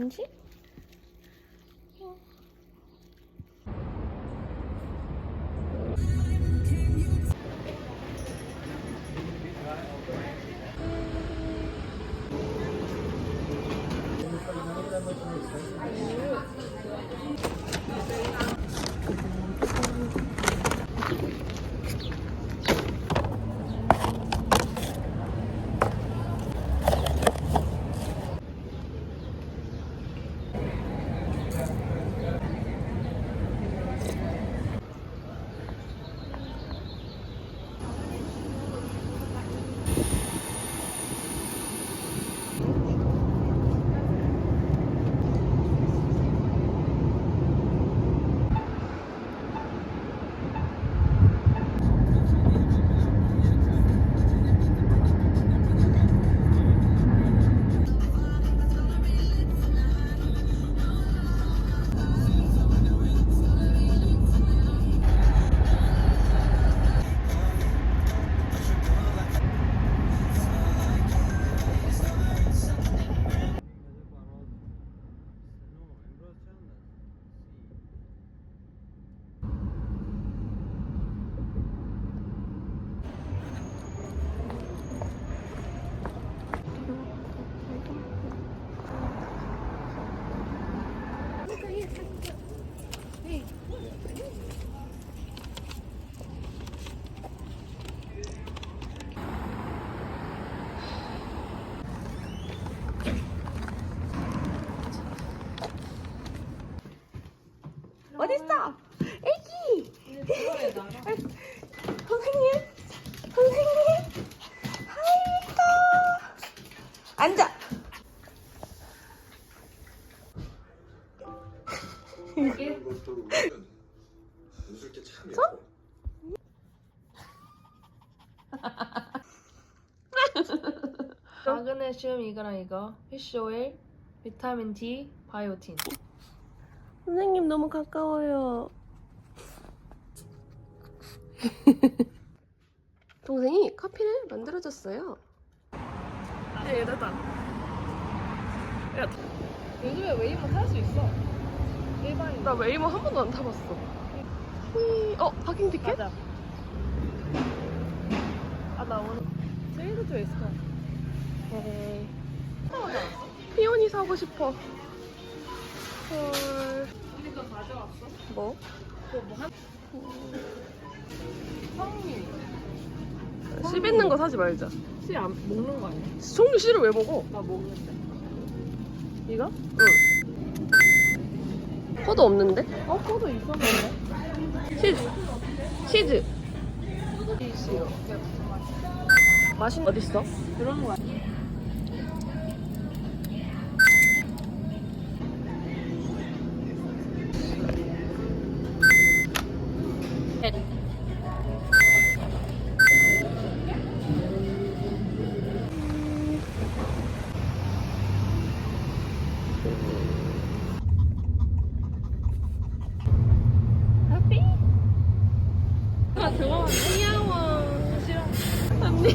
간지? 어딨어? 애기! 선생님! 선생님! 아이고! 앉아! 예뻐. 마그네슘 이거랑 이거 피쉬 오일 비타민 D 바이오틴 선생님 너무 가까워요. 동생이 커피를 만들어줬어요. 네 얘들다 요즘에 웨이모 탈 수 있어 일반인 나 웨이모 한 번도 안 타봤어. 휘, 어, 파킹 티켓? 맞아 아 나 오늘 제이드도 있을 것 같아 에이. 피오니 사고 싶어. 헐. 이거 가져왔어? 뭐? 그거 뭐 한? 성류 씨 뱉는 거 사지 말자. 씨안 먹는 거 아니야? 종류 씨를 왜 먹어? 나 먹는데 이거? 응. 포도 없는데? 어? 포도 있었는데? 치즈. 치즈. 맛있는 어딨어? 그런 거 아니야? 아, 들어왔네. 귀여워. 싫어 언니.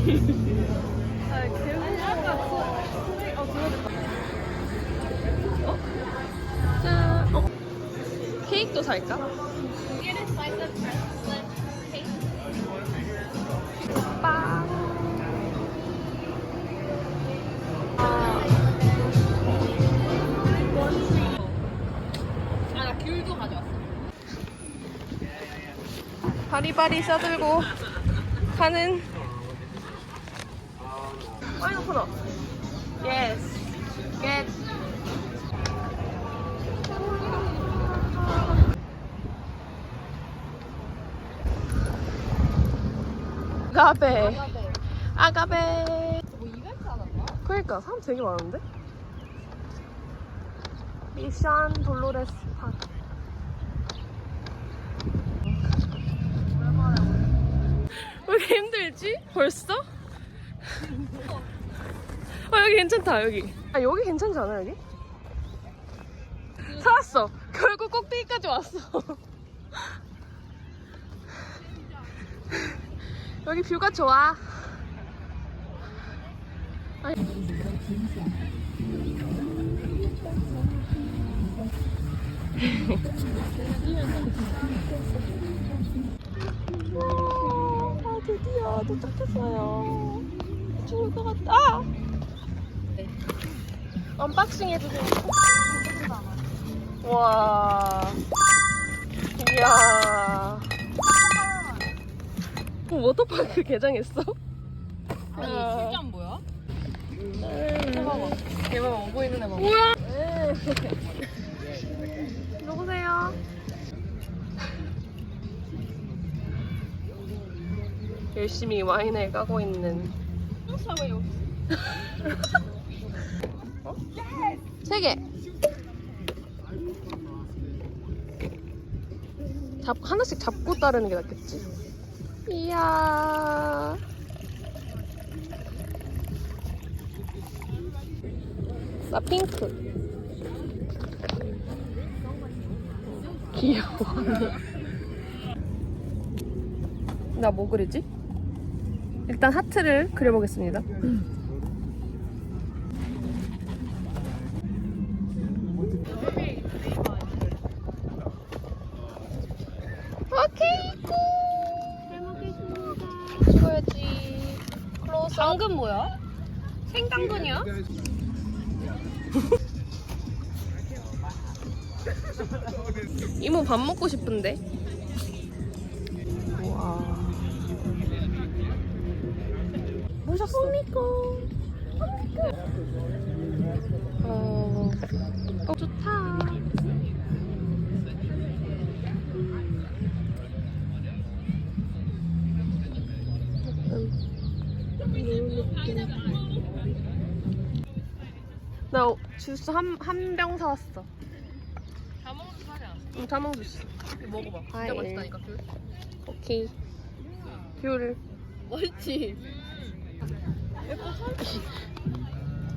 아 아까 그 어, 짠. 어? 케이크도 살까? 빵. 아 나 귤도 가져왔어 바리바리 싸들고 가는 파인애플. 예스 겟 아가베. 아가베. 뭐 이벤트 거야? 그러니까 사람 되게 많은데? 미션 돌로레스 파크 왜 이렇게 힘들지? 벌써? 아 여기 괜찮다 여기 아 여기 괜찮지 않아 여기? 살았어. 결국 꼭대기까지 왔어. 여기 뷰가 좋아. 도착했어요. 죽을 것 같다. 아! 언박싱 해주세요. 와. 이야. 어, 워터파크 개장했어? 아니 아. 실전 뭐야? 걔만 오고 있는 애 봐. 뭐야? 누구세요? 열심히 와인을 까고 있는. 세 개. 잡 하나씩 잡고 따르는 게 낫겠지. 이야. 나 핑크. 귀여워. 나 뭐 그리지? 일단 하트를 그려보겠습니다. 오케이, 고! 찍어야지. 클로즈. 당근 뭐야? 생당근이야? 이모 밥 먹고 싶은데. 와. 모셨어. 오미고. 어. 어 좋다. 나 주스 한 한 병 사왔어. 자몽도 사지 않았어? 응, 자몽 주스. 먹어봐. 진짜 과일. 맛있다니까 귤. 오케이. 귤. 맛있지?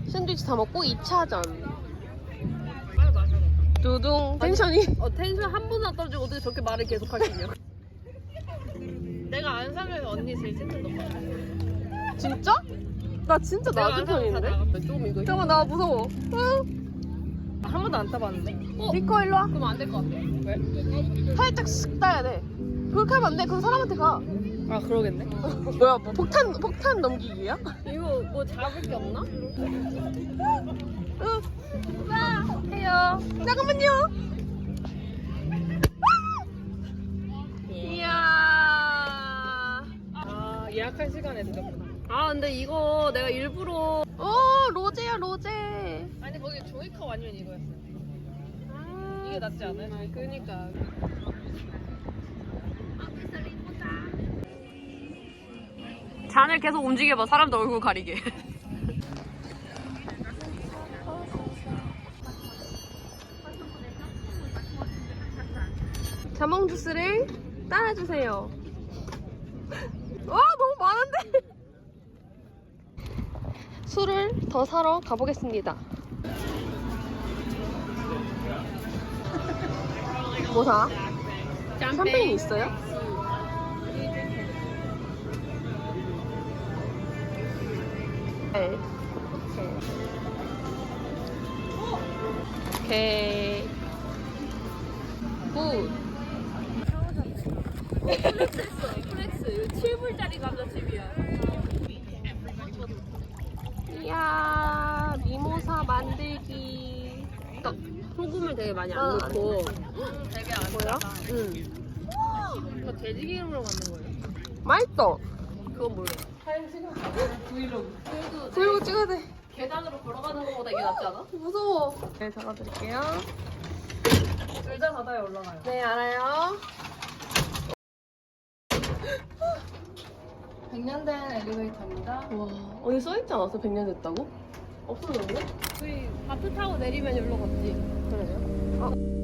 샌드위치 다 먹고 2차전. 빨리 마셔. 두둥. 텐션이. 어 텐션 한 번도 안 떨어지고 어떻게 저렇게 말을 계속 있냐? 내가 안 사면 언니 제일 센터 너. 진짜? 나 진짜 낮은 편인데? 조금 이거 잠깐만, 나 무서워. 응. 한 번도 안 타봤는데. 어? 니코 일로 와. 그럼 안 될 것 같아. 왜? 살짝 쓱 따야 돼. 그렇게 하면 안 돼. 그럼 사람한테 가. 아 그러겠네. 뭐야, 뭐 폭탄, 폭탄 넘기기야? 이거 뭐 잡을 게 없나? 응. 와, 해요. 잠깐만요. 이야. 아 예약할 시간에 늦었구나. 아 근데 이거 내가 일부러 오, 로제야, 로제. 아니 거기 조이컵 아니면 이거였어. 이게 낫지 않아요? 그니까. 잔을 계속 움직여봐. 사람들 얼굴 가리게. 자몽 주스를 따라주세요. 와 너무 많은데? 술을 더 사러 가보겠습니다. 뭐 사? 샴페인 있어요? 네. 오케이. 굿. 플렉스 7불짜리 감자칩이야. 이야, 미모사 만들기. 소금을 되게 많이 안안 넣고. 되게 안 뭐야? 응. 이거 돼지 기름으로 만든 거예요? 맛있어. 그건 몰라. 브이로그 찍어야 돼. 계단으로 걸어가는 것보다 이게 낫지 않아? 무서워. 네, 잡아드릴게요. 둘 다 바다에 올라가요. 네, 알아요. 100년 된 엘리베이터입니다. 와, 어디 써있지 않았어? 100년 됐다고? 없어졌네? 저희 마트 타고 내리면 여기로 갔지. 그래요? 수.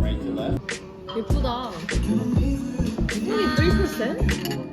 Right to left? 예쁘다. only 3%?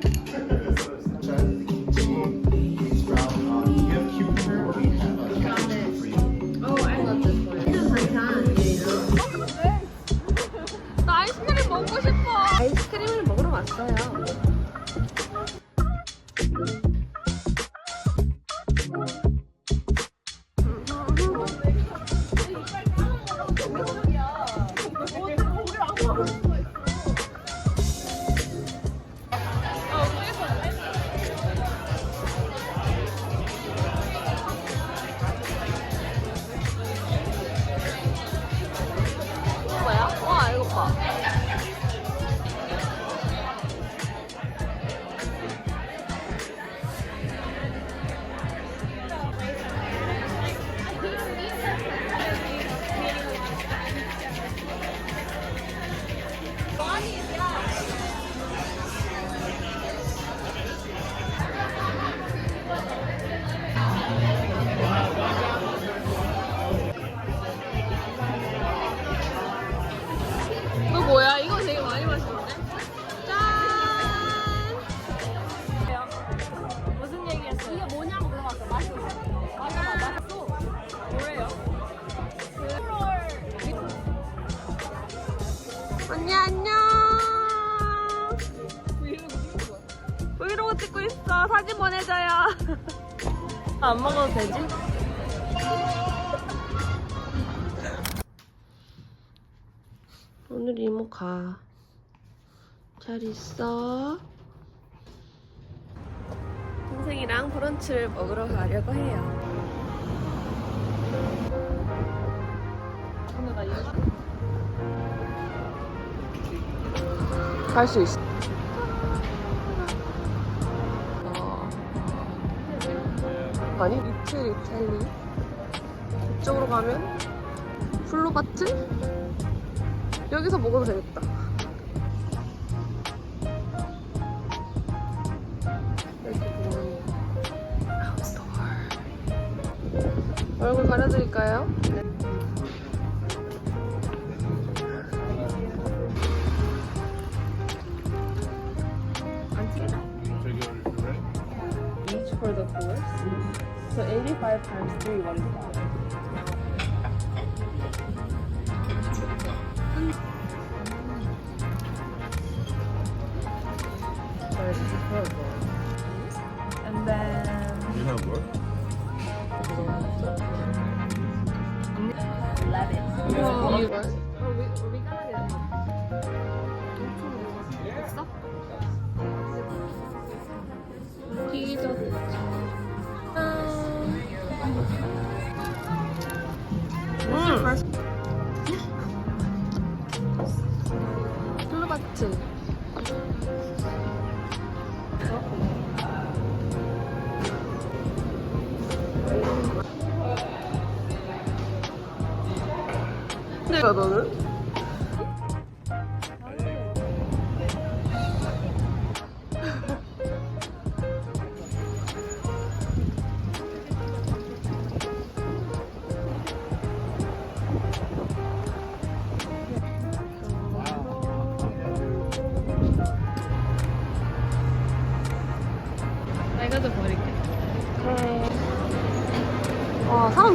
안 먹어도 되지? 오늘 이모 가. 잘 있어. 동생이랑 브런치를 먹으러 가려고 해요. 갈 수 있어. 아니, 리틀 이탈리. 이쪽으로 가면 플로바트? 여기서 먹어도 되겠다. 여기 보면 아웃도어. 얼굴 가려드릴까요? So 85 times 3, what is that? 플루바트. 내가 너는?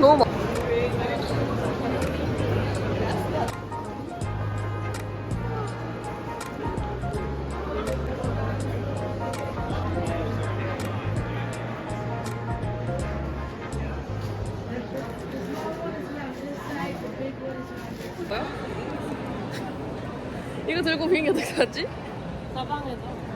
너무 많 뭐야? 이거 들고 비행기 어떻게 가지? 가방에다.